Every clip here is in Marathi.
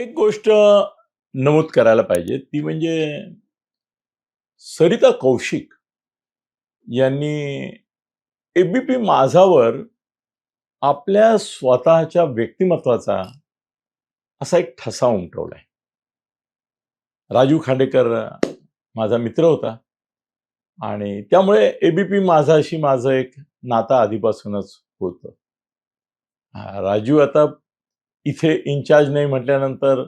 एक गोष्ट नमूद करायला पाहिजे. ती म्हणजे सरिता कौशिक यांनी एबीपी माझावर आपल्या स्वतःच्या व्यक्तिमत्वाचा असा एक ठसा उमटवलाय. राजू खांडेकर माझा मित्र होता आणि त्यामुळे एबीपी माझाशी माझं एक नातं आधीपासूनच होतं. राजू आता इथे इन्चार्ज नाही म्हटल्यानंतर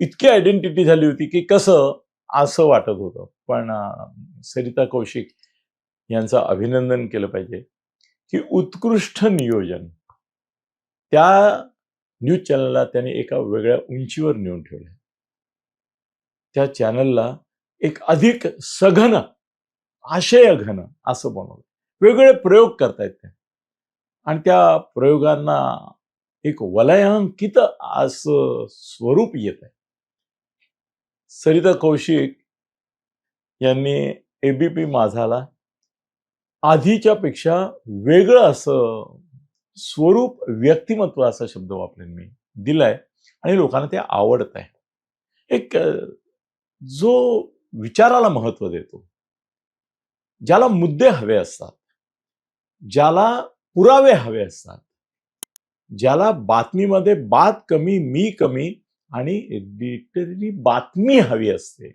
इतकी आयडेंटिटी झाली होती की कसं असं वाटत होतं. पण सरिता कौशिक यांचं अभिनंदन केलं पाहिजे की उत्कृष्ट नियोजन त्या न्यूज चॅनलला त्यांनी एका वेगळ्या उंचीवर नेऊन ठेवलं. त्या चॅनलला एक अधिक सघन आशय घन असं बनवलं. वेगवेगळे प्रयोग करतायत ते आणि त्या प्रयोगांना एक वलयांकित असं स्वरूप येत आहे. सरिता कौशिक यांनी एबीपी माझाला आधीच्या पेक्षा वेगळं असं स्वरूप व्यक्तिमत्व असा शब्द वापरेन मी दिलाय आणि लोकांना ते आवडत आहे. एक जो विचाराला महत्त्व देतो ज्याला मुद्दे हवे असतात ज्याला पुरावे हवे असतात ज्याला बातमीमध्ये बात कमी मी कमी आणि डिटेलली बातमी हवी असते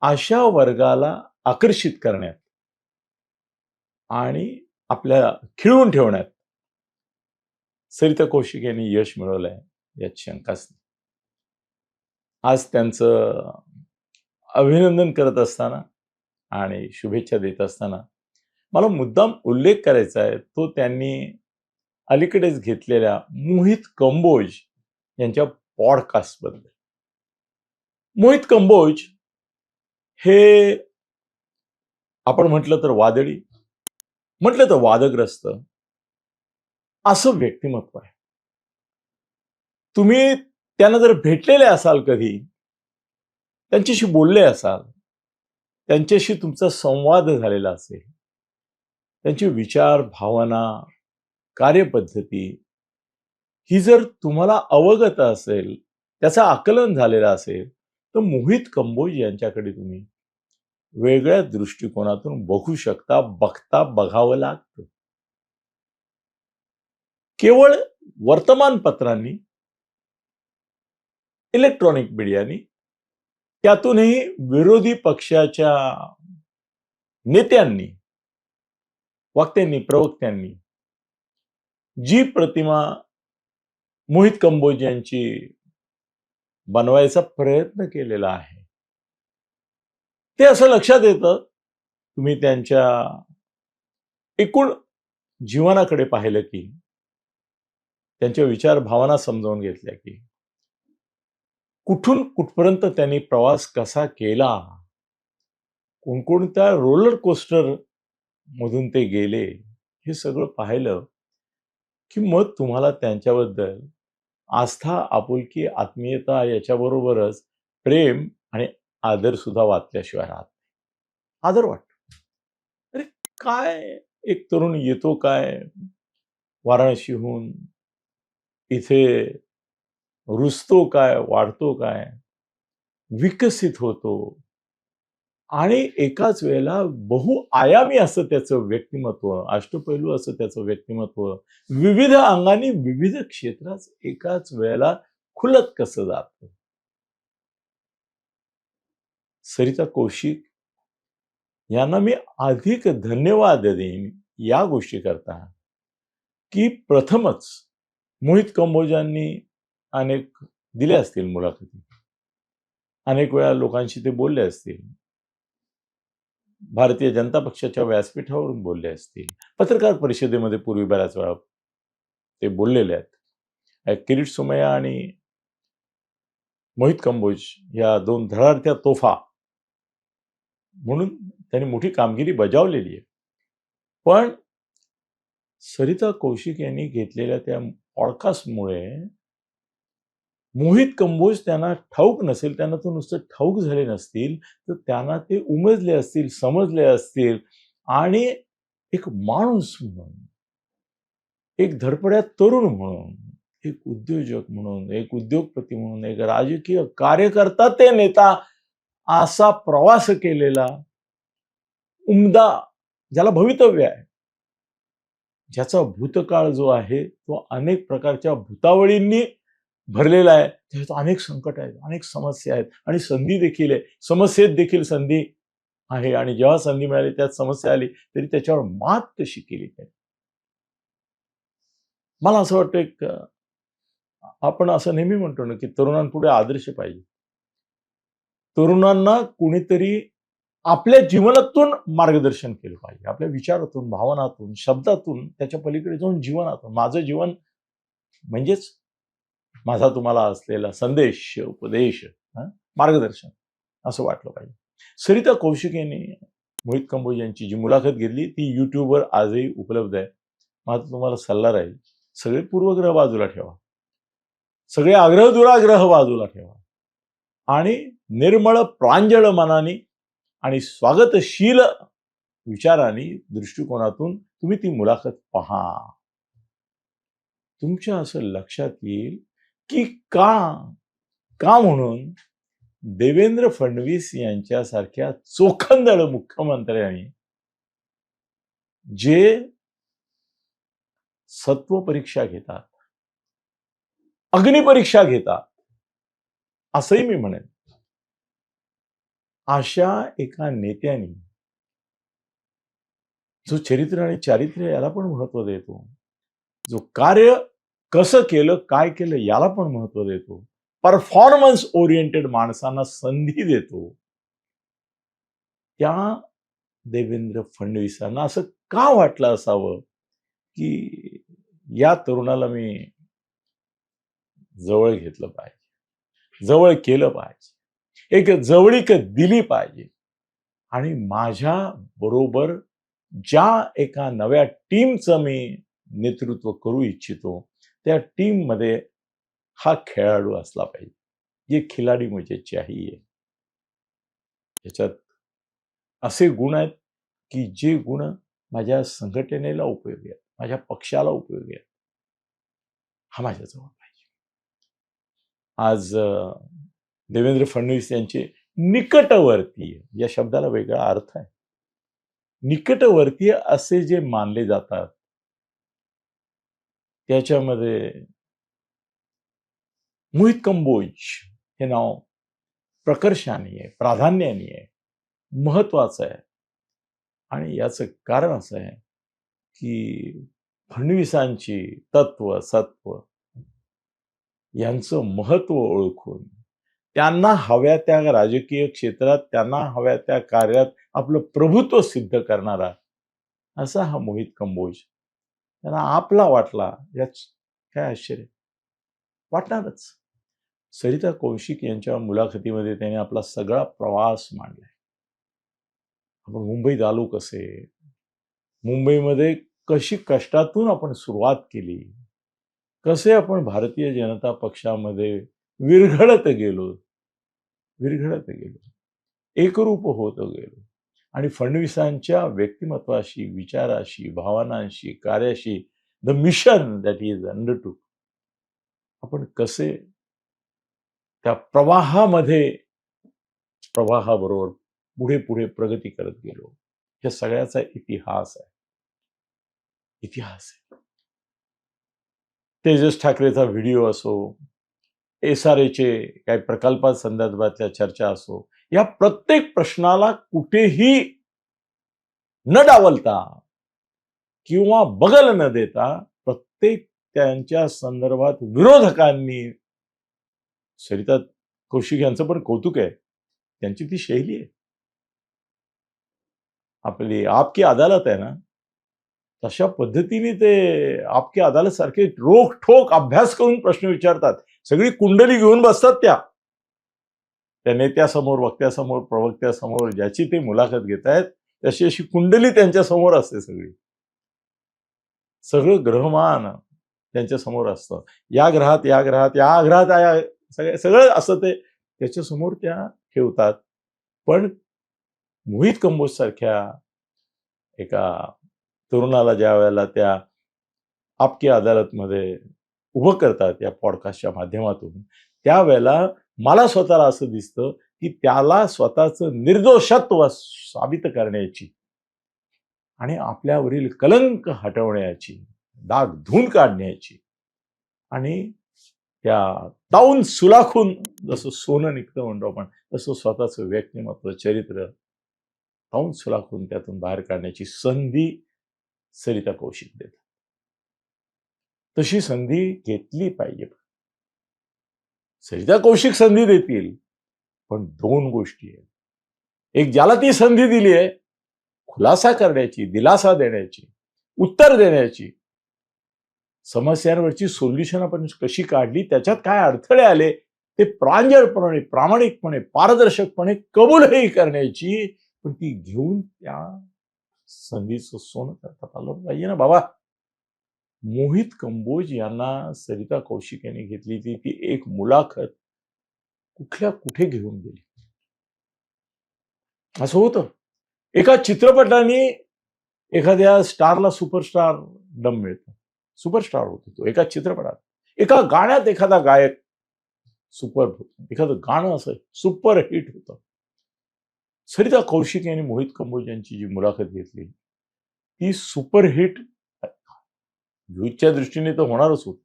अशा वर्गाला आकर्षित करण्यात आणि आपल्या खिळवून ठेवण्यात सरिता कौशिक यांनी यश मिळवलंय यात शंकाच नाही. आज त्यांचं अभिनंदन करत असताना आणि शुभेच्छा देत असताना मला मुद्दाम उल्लेख करायचा आहे तो त्यांनी अलीकडेच घेतलेल्या मोहित कंबोज यांच्या पॉडकास्टबद्दल मोहित कंबोज हे आपण म्हटलं तर वादळी म्हटलं तर वादग्रस्त असं व्यक्तिमत्व आहे. तुम्ही त्यांना जर भेटलेले असाल कधी त्यांच्याशी बोलले असाल त्यांच्याशी तुमचा संवाद झालेला असेल त्यांचे विचार भावना कार्यपद्धती ही जर तुम्हाला अवगत असेल त्याचं आकलन झालेलं असेल तर मोहित कंबोज यांच्याकडे तुम्ही वेगळ्या दृष्टिकोनातून बघू शकता बघता बघावं लागतं. केवळ वर्तमानपत्रांनी इलेक्ट्रॉनिक मीडियानी त्यातूनही विरोधी पक्षाच्या नेत्यांनी वक्त्यांनी प्रवक्त्यांनी जी प्रतिमा मोहित कंबोज यांची बनवायचा प्रयत्न केलेला आहे ते असं लक्षात येतं तुम्ही त्यांच्या एकूण जीवनाकडे पाहिलं की त्यांच्या विचार भावना समजावून घेतल्या की कुठून कुठपर्यंत त्यांनी प्रवास कसा केला कोणकोणत्या रोलर कोस्टर मधून ते गेले हे सगळं पाहिलं. की मग तुम्हाला त्यांच्याबद्दल आस्था आपुलकी आत्मीयता याच्याबरोबरच प्रेम आणि आदर सुद्धा वाचल्याशिवाय राहत नाही. आदर वाटतो. अरे काय? एक तरुण येतो काय? वाराणसीहून इथे रुजतो काय? वाढतो काय? विकसित होतो. आणि एकाच वेळेला बहुआयामी असं त्याचं व्यक्तिमत्व अष्टपैलू असं त्याचं व्यक्तिमत्व विविध अंगाने विविध क्षेत्रात एकाच वेळेला खुलत कसं जात? सरिता कौशिक यांना मी अधिक धन्यवाद देईन या गोष्टी करता. की प्रथमच मोहित कंबोजांनी अनेक दिले असतील मुलाखती. अनेक वेळा लोकांशी ते बोलले असतील. भारतीय जनता पक्षाच्या व्यासपीठावरून बोलले असतील. पत्रकार परिषदेमध्ये पूर्वी बऱ्याच वेळा ते बोललेले आहेत. किरीट सुमया आणि मोहित कंबोज या दोन धडाडत्या तोफा म्हणून त्यांनी मोठी कामगिरी बजावलेली आहे. पण सरिता कौशिक यांनी घेतलेल्या त्या पॉडकास्टमुळे मोहित कंबोज त्यांना ठाऊक नसेल त्यांना तो नुसतं ठाऊक झाले नसतील तर त्यांना ते उमजले असतील समजले असतील आणि एक माणूस म्हणून एक धडपड्यात तरुण म्हणून एक उद्योजक म्हणून एक उद्योगपती म्हणून एक राजकीय कार्यकर्ता ते नेता असा प्रवास केलेला उमदा ज्याला भवितव्य आहे. ज्याचा भूतकाळ जो आहे तो अनेक प्रकारच्या भूतावळींनी भरलेला आहे. त्याच्यात अनेक संकट आहेत अनेक समस्या आहेत आणि संधी देखील आहे. समस्येत देखील संधी आहे आणि जेव्हा संधी मिळाली त्यात समस्या आली तरी त्याच्यावर मात कशी केली पाहिजे मला असं वाटतं एक आपण असं नेहमी म्हणतो ना की तरुणांपुढे आदर्श पाहिजे. तरुणांना कुणीतरी आपल्या जीवनातून मार्गदर्शन केलं पाहिजे. आपल्या विचारातून भावनातून शब्दातून त्याच्या पलीकडे जाऊन जीवनातून. माझं जीवन म्हणजेच माझा तुम्हाला असलेला संदेश उपदेश हं, मार्गदर्शन असं वाटलं पाहिजे. सरिता कौशिक यांनी मोहित कंबोज यांची जी मुलाखत घेतली ती यूट्यूबवर आजही उपलब्ध आहे. माझा तुम्हाला सल्ला राहील सगळे पूर्वग्रह बाजूला ठेवा. सगळे आग्रह दुराग्रह बाजूला ठेवा. आणि निर्मळ प्रांजळ मनाने आणि स्वागतशील विचाराने दृष्टिकोनातून तुम्ही ती मुलाखत पहा. तुमच्या असं लक्षात येईल की का? का म्हणून? देवेंद्र फडणवीस यांच्यासारख्या चोखंदळ मुख्यमंत्र्यांनी जे सत्व परीक्षा घेतात अग्निपरीक्षा घेतात असंही मी म्हणेन. अशा एका नेत्याने जो चरित्र आणि चारित्र्य याला पण महत्त्व देतो जो कार्य कसं केलं काय केलं याला पण महत्त्व देतो. परफॉर्मन्स ओरिएंटेड माणसांना संधी देतो. त्या देवेंद्र फडणवीसांना असं का वाटलं असावं की या तरुणाला मी जवळ घेतलं पाहिजे? जवळ केलं पाहिजे. एक जवळीक दिली पाहिजे. आणि माझ्या बरोबर ज्या एका नव्या टीमचं मी नेतृत्व करू इच्छितो त्या टीममध्ये हा खेळाडू असला पाहिजे ये खिलाडी मुझे चाहिए याच्यात असे गुण आहेत की जे गुण माझ्या संघटनेला उपयोगी आहेत माझ्या पक्षाला उपयोगी आहेत हा माझ्याजवळ पाहिजे. आज देवेंद्र फडणवीस यांचे निकटवर्तीय या शब्दाला वेगळा अर्थ आहे. निकटवर्तीय असे जे मानले जातात त्याच्यामध्ये मोहित कंबोज हे नाव प्रकर्षाने आहे प्राधान्याने आहे महत्वाचं आहे. आणि याचं कारण असं आहे की फडणवीसांची तत्व सत्व यांचं महत्त्व ओळखून त्यांना हव्या त्या राजकीय क्षेत्रात त्यांना हव्या त्या कार्यात आपलं प्रभुत्व सिद्ध करणारा असा हा मोहित कंबोज त्यांना आपला वाटला याच काय आश्चर्य? वाटणारच. सरिता कौशिक यांच्या मुलाखतीमध्ये त्याने आपला सगळा प्रवास मांडलाय आपण मुंबईत आलो कसे? मुंबईमध्ये कशी कष्टातून आपण सुरुवात केली? कसे आपण भारतीय जनता पक्षामध्ये विरघळत गेलो? विरघळत गेलो. एकरूप होत गेलो. आणि फडणवीसांच्या व्यक्तिमत्वाशी विचाराशी भावनांशी कार्याशी the mission that is undertook आपण कसे त्या प्रवाहामध्ये प्रवाहाबरोबर पुढे पुढे प्रगती करत गेलो? या सगळ्याचा इतिहास आहे. इतिहास आहे. तेजस ठाकरेचा व्हिडिओ असो एस आर एचे काही प्रकल्पात संदर्भातल्या चर्चा असो या प्रत्येक प्रश्नाला कुठेही न डावलता किंवा बगल न देता प्रत्येक त्यांच्या संदर्भात विरोधकांनी सरिता कौशिक यांचं पण कौतुक आहे. त्यांची ती शैली आहे. आपली आपकी अदालत आहे ना तशा पद्धतीने ते आपकी अदालत सारखे रोख ठोक अभ्यास करून प्रश्न विचारतात. सगळी कुंडली घेऊन बसतात त्या. त्या नेत्यासमोर वक्त्यासमोर प्रवक्त्यासमोर ज्याची ते मुलाखत घेत आहेत तशी अशी कुंडली त्यांच्यासमोर असते सगळी. सगळं ग्रहमान त्यांच्यासमोर असतं. या ग्रहात या ग्रहात या ग्रहात या सगळ्या सगळं असं ते त्याच्यासमोर त्या ठेवतात. पण मोहित कंबोज सारख्या एका तरुणाला ज्या वेळेला त्या आपकी अदालतमध्ये उभं करतात या पॉडकास्टच्या माध्यमातून त्यावेळेला मला स्वतःला असं दिसतं की त्याला स्वतःचं निर्दोषत्व साबित करण्याची आणि आपल्यावरील कलंक हटवण्याची दाग धुवून काढण्याची आणि त्या ताऊन सुलाखून जसं सोनं निघतं म्हणतो आपण तसं स्वतःचं व्यक्तिमत्व चरित्र ताऊन सुलाखून त्यातून बाहेर काढण्याची संधी सरिता कौशिक देतात. तशी संधी घेतली पाहिजे. सरिता कौशिक संधी देतील पण दोन गोष्टी आहेत. एक ज्याला ती संधी दिली आहे खुलासा करण्याची दिलासा देण्याची उत्तर देण्याची समस्यांवरची सोल्युशन आपण कशी काढली त्याच्यात काय अडथळे आले ते प्रांजळपणे प्रामाणिकपणे पारदर्शकपणे कबूलही करण्याची पण ती घेऊन त्या संधीचं सोनं करतात आलं पाहिजे ना बाबा. मोहित कंबोज यांना सरिता कौशिक यांनी घेतली ती ती एक मुलाखत कुठल्या कुठे घेऊन गेली? असं होतं. एका चित्रपटाने एखाद्या स्टारला सुपरस्टार दम मिळतो. सुपरस्टार होतो तो एका चित्रपटात. एका गाण्यात एखादा गायक सुपर होतो. एखादं गाणं असं सुपर हिट होतं. सरिता कौशिक यांनी मोहित कंबोज यांची जी मुलाखत घेतली ती सुपरहिट व्ह्यूजच्या दृष्टीने तर होणारच होत.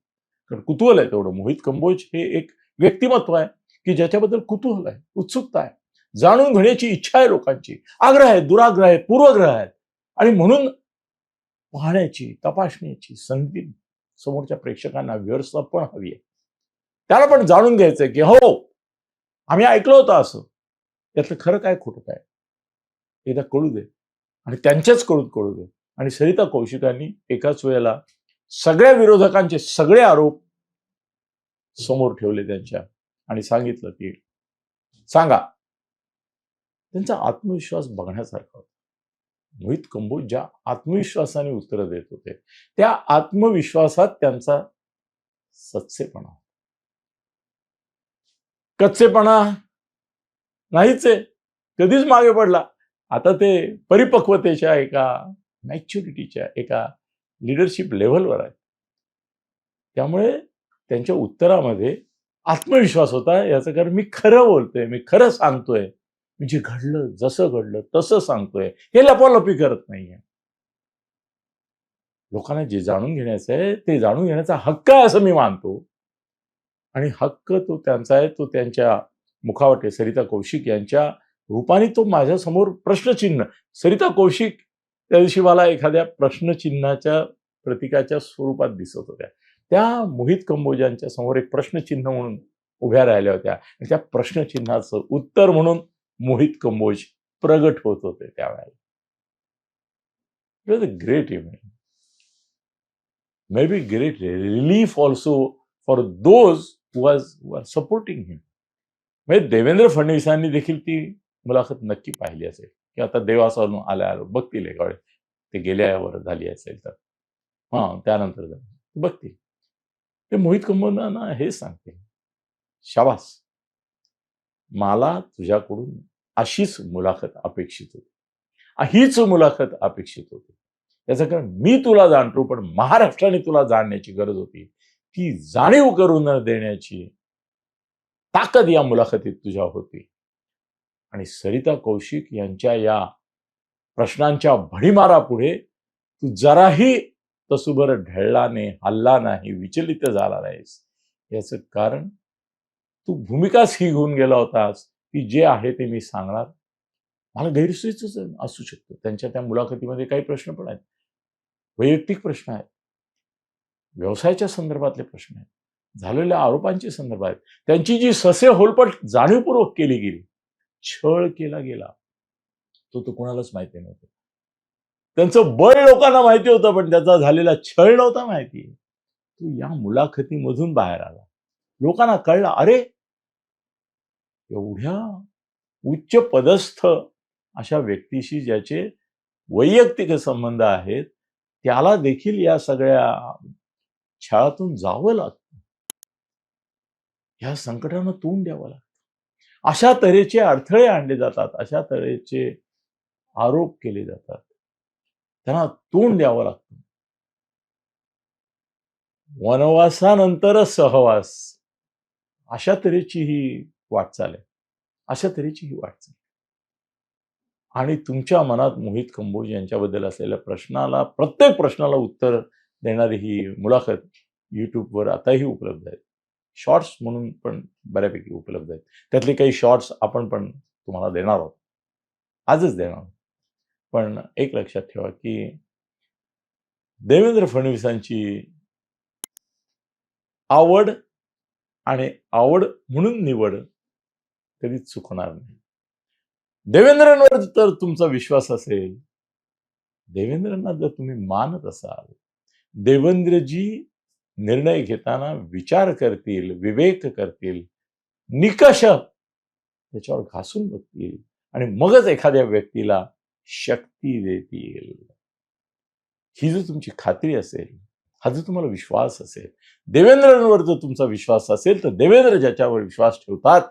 कारण कुतूहल आहे तेवढं. मोहित कंबोज हे एक व्यक्तिमत्व आहे की ज्याच्याबद्दल कुतूहल आहे उत्सुकता आहे. जाणून घेण्याची इच्छा आहे लोकांची. आग्रह आहे दुराग्रह आहे पूर्वग्रह आहेत आणि म्हणून पाहण्याची तपासण्याची संधी समोरच्या प्रेक्षकांना व्यवस्थापन हवी आहे. त्याला पण जाणून घ्यायचंय की हो आम्ही ऐकलं होतं असं. त्यातलं खरं काय खोटं काय? एकदा कळू दे. आणि त्यांच्याच कळून कळू दे. आणि सरिता कौशिकांनी एकाच वेळेला सगळ्या विरोधकांचे सगळे आरोप समोर ठेवले त्यांच्या आणि सांगितलं की सांगा. त्यांचा आत्मविश्वास बघण्यासारखा होता. मोहित कंबोज ज्या आत्मविश्वासाने उत्तरं देत होते त्या आत्मविश्वासात त्यांचा सच्चेपणा कच्चेपणा नाहीच आहे. कधीच मागे पडला. आता ते परिपक्वतेच्या एका मॅच्युरिटीच्या एका लिडरशिप लेव्हलवर आहे. त्यामुळे त्यांच्या उत्तरामध्ये आत्मविश्वास होता याचं कारण मी खरं बोलतोय मी खरं सांगतोय. जे घडलं जसं घडलं तसं सांगतोय हे लपालपी करत नाहीये. लोकांना जे जाणून घेण्याचं आहे ते जाणून घेण्याचा हक्क आहे असं मी मानतो. आणि हक्क तो त्यांचा आहे तो त्यांच्या मुखावटे सरिता कौशिक यांच्या रूपाने तो माझ्यासमोर प्रश्नचिन्ह सरिता कौशिक त्या दिवशी मला एखाद्या प्रश्नचिन्हाच्या प्रतीकाच्या स्वरूपात दिसत होत्या. त्या मोहित कंबोजांच्या समोर एक प्रश्नचिन्ह म्हणून उभ्या राहिल्या होत्या. आणि त्या प्रश्नचिन्हाचं उत्तर म्हणून मोहित कंबोज प्रगट होत होते त्यावेळेला. A great event may be great relief also for those was were supporting him म्हणजे देवेंद्र फडणवीसांनी देखील ती मुलाखत नक्की पाहिली असेल. की आता देवासवरून आल्या आलो बघतील एका वेळेस. ते गेल्यावर झाली असेल तर. हा त्यानंतर बघतील. ते मोहित कुंभना हे सांगते. शाबास. मला तुझ्याकडून अशीच मुलाखत अपेक्षित होती. हीच मुलाखत अपेक्षित होती. याचं कारण मी तुला जाणतो पण महाराष्ट्राने तुला जाणण्याची गरज होती. ती जाणीव करून देण्याची ताकद या मुलाखतीत तुझ्या होती. आणि सरिता कौशिक यांच्या या प्रश्नांच्या भडीमारापुढे तू जराही तसुभर ढळला नाही हल्ला नाही विचलित झाला नाहीस. याचं कारण तू भूमिकाच ही घेऊन गेला होतास की जे आहे ते मी सांगणार. मला गैरसोयीच असू शकतं. त्यांच्या त्या मुलाखतीमध्ये काही प्रश्न पण आहेत. वैयक्तिक प्रश्न आहेत. व्यवसायाच्या संदर्भातले प्रश्न आहेत. झालेल्या आरोपांचे संदर्भ आहेत. त्यांची जी ससे होलपट जाणीवपूर्वक केली गेली छळ केला गेला तो तो कोणालाच माहिती नव्हतं. त्यांचं बळ लोकांना माहिती होतं पण त्याचा झालेला छळ नव्हता माहिती. तो या मुलाखतीमधून बाहेर आला. लोकांना कळलं अरे एवढ्या उच्च पदस्थ अशा व्यक्तीशी ज्याचे वैयक्तिक संबंध आहेत त्याला देखील या सगळ्या छळातून जावं लागतं. या संकटानं तोंड द्यावं लागतं. अशा तऱ्हेचे अडथळे आणले जातात अशा तऱ्हेचे आरोप केले जातात. त्यांना तोंड द्यावं लागतं. वनवासानंतर सहवास. अशा तऱ्हेची ही वाटचाल आहे. अशा तऱ्हेची ही वाटचाल आणि तुमच्या मनात मोहित कंबोज यांच्याबद्दल असलेल्या प्रश्नाला प्रत्येक प्रश्नाला उत्तर देणारी ही मुलाखत युट्यूबवर आताही उपलब्ध आहे. शॉर्ट्स म्हणून पण बऱ्यापैकी उपलब्ध आहेत. त्यातले काही शॉर्ट्स आपण पण तुम्हाला देणार आहोत. आजच देणार आहोत. पण एक लक्षात ठेवा की देवेंद्र फडणवीसांची आवड आणि आवड म्हणून निवड कधीच चुकणार नाही. देवेंद्रांवर तर तुमचा विश्वास असेल. देवेंद्रांना जर तुम्ही मानत असाल देवेंद्रजी निर्णय घेताना विचार करतील विवेक करतील निकष त्याच्यावर घासून बघतील आणि मगच एखाद्या व्यक्तीला शक्ती देतील. ही जर तुमची खात्री असेल हा जर तुम्हाला विश्वास असेल देवेंद्रांवर जर तुमचा विश्वास असेल तर देवेंद्र ज्याच्यावर विश्वास ठेवतात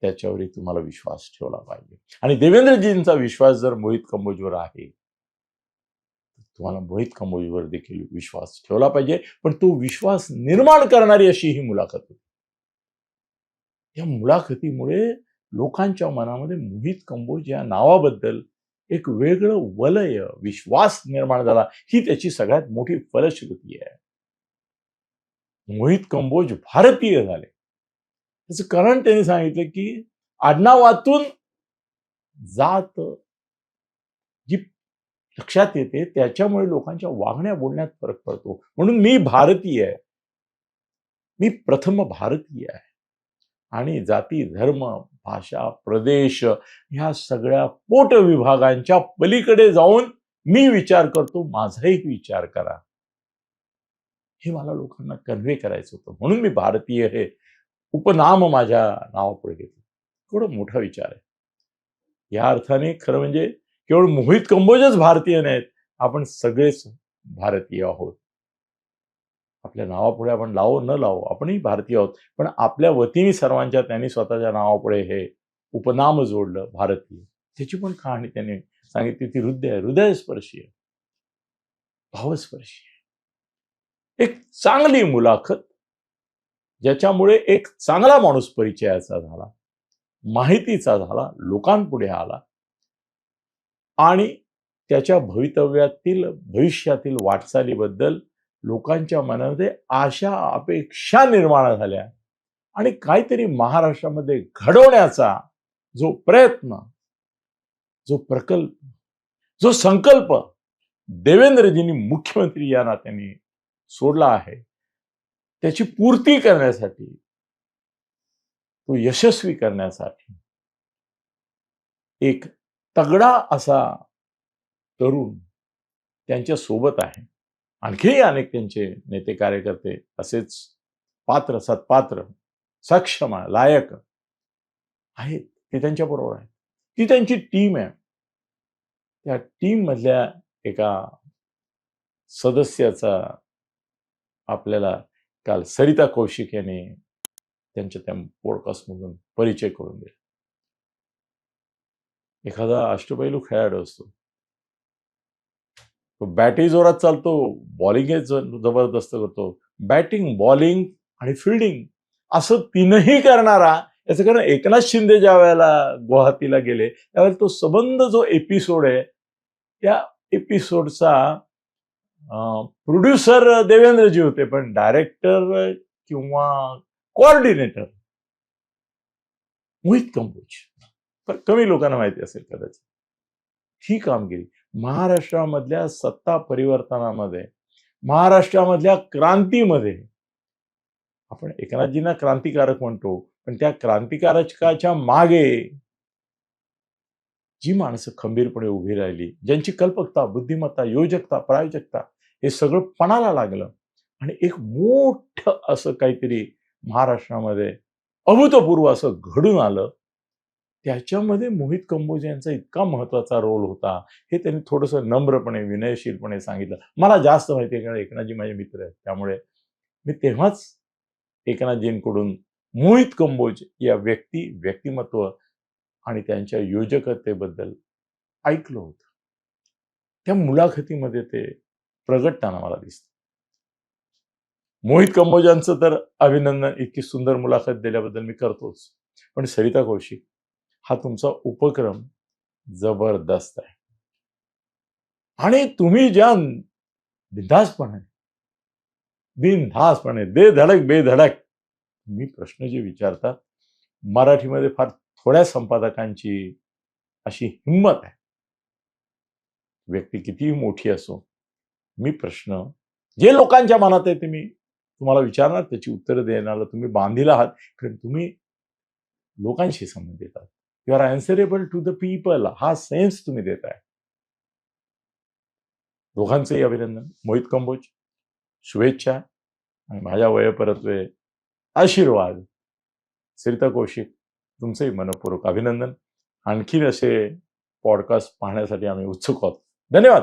त्याच्यावरही तुम्हाला विश्वास ठेवला पाहिजे. आणि देवेंद्रजींचा विश्वास जर मोहित कंबोजवर आहे तुम्हाला मोहित कंबोजवर देखील विश्वास ठेवला पाहिजे? पण तो विश्वास निर्माण करणारी अशी ही मुलाखत होती. या मुलाखतीमुळे लोकांच्या मनामध्ये मोहित कंबोज या नावाबद्दल एक वेगळं वलय विश्वास निर्माण झाला. ही त्याची सगळ्यात मोठी फलश्रुती आहे. मोहित कंबोज भारतीय झाले. त्याचं कारण त्यांनी सांगितलं की आडनावातून जात लक्षात येते त्याच्यामुळे लोकांच्या वागण्या बोलण्यात फरक पडतो. म्हणून मी भारतीय आहे. मी प्रथम भारतीय आहे. आणि जाती धर्म भाषा प्रदेश ह्या सगळ्या पोट विभागांच्या पलीकडे जाऊन मी विचार करतो माझाही विचार करा. हे मला लोकांना कन्व्हे करायचं होतं. म्हणून मी भारतीय हे उपनाम माझ्या नावापुढे घेतलं. थोडं मोठा विचार आहे. या अर्थाने खरं म्हणजे केवळ मोहित कंबोजच भारतीय नाहीत आपण सगळेच भारतीय आहोत. आपल्या नावापुढे आपण लावो न लावो आपणही भारतीय आहोत. पण आपल्या वतीने सर्वांच्या त्यांनी स्वतःच्या नावापुढे हे उपनाम जोडलं भारतीय. त्याची पण कहाणी त्यांनी सांगितली ती हृदय हृदयस्पर्शी आहे. भावस्पर्शी आहे. एक चांगली मुलाखत ज्याच्यामुळे एक चांगला माणूस परिचयाचा झाला माहितीचा झाला लोकांपुढे आला. आणि त्याच्या भवितव्यातील भविष्यातील वाटचालीबद्दल लोकांच्या मनामध्ये आशा अपेक्षा निर्माण झाल्या. आणि काहीतरी महाराष्ट्रामध्ये घडवण्याचा जो प्रयत्न जो प्रकल्प जो संकल्प देवेंद्रजींनी मुख्यमंत्री या नात्याने सोडला आहे त्याची पूर्ती करण्यासाठी तो यशस्वी करण्यासाठी एक तगडा असा तरुण त्यांच्यासोबत आहे. आणखीही अनेक त्यांचे नेते कार्यकर्ते असेच पात्र सत्पात्र सक्षम लायक आहेत. ते त्यांच्या बरोबर आहे ती त्यांची टीम आहे. त्या टीम मधल्या एका सदस्याचा आपल्याला काल सरिता कौशिक यांनी त्यांच्या त्या पॉडकास्टमधून परिचय करून दिला. एखादा अष्टपैलू खेळाडू असतो. तो बॅटही जोरात चालतो बॉलिंग जबरदस्त करतो. बॅटिंग बॉलिंग आणि फिल्डिंग असं तीनही करणारा याचं कारण एकनाथ शिंदे ज्या वेळेला गुवाहाटीला गेले त्यावेळेला तो संबंध जो एपिसोड आहे त्या एपिसोडचा प्रोड्युसर देवेंद्रजी होते पण डायरेक्टर किंवा कोऑर्डिनेटर मोहित कंबोज. पण कमी लोकांना माहिती असेल कदाचित. ही कामगिरी महाराष्ट्रामधल्या सत्ता परिवर्तनामध्ये महाराष्ट्रामधल्या क्रांतीमध्ये. आपण एकनाथजींना क्रांतिकारक म्हणतो पण त्या क्रांतिकारकाच्या मागे जी माणसं खंबीरपणे उभी राहिली ज्यांची कल्पकता बुद्धिमत्ता योजकता प्रायोजकता हे सगळं पणाला लागलं आणि एक मोठं असं काहीतरी महाराष्ट्रामध्ये अभूतपूर्व असं घडून आलं. त्याच्यामध्ये मोहित कंबोज यांचा इतका महत्त्वाचा रोल होता हे त्यांनी थोडंसं नम्रपणे विनयशीलपणे सांगितलं. मला जास्त माहिती आहे कारण एकनाथजी माझे मित्र आहेत. त्यामुळे मी तेव्हाच एकनाथजींकडून मोहित कंबोज या व्यक्ती व्यक्तिमत्व आणि त्यांच्या योजकतेबद्दल ऐकलं होतं. त्या मुलाखतीमध्ये ते प्रगटताना मला दिसतं. मोहित कंबोजांचं तर अभिनंदन इतकी सुंदर मुलाखत दिल्याबद्दल मी करतोच. पण सरिता कौशिक हा तुमचा उपक्रम जबरदस्त आहे. आणि तुम्ही ज्या बिनधासपणे बिनधासपणे दे धडक बेधडक तुम्ही प्रश्न जे विचारता मराठीमध्ये फार थोड्या संपादकांची अशी हिंमत आहे. व्यक्ती कितीही मोठी असो मी प्रश्न जे लोकांच्या मनात आहे ते मी तुम्हाला विचारणार त्याची उत्तरं देण्याला तुम्ही बांधील आहात कारण तुम्ही लोकांशी संबंधित आहात. You are answerable to the people हा सेन्स तुम्ही देत आहे दोघांचंही अभिनंदन. मोहित कंबोज शुभेच्छा. आणि माझ्या वयपरत्वे आशीर्वाद. सरिता कौशिक तुमचंही मनपूर्वक अभिनंदन. आणखीन असे पॉडकास्ट पाहण्यासाठी आम्ही उत्सुक आहोत. धन्यवाद!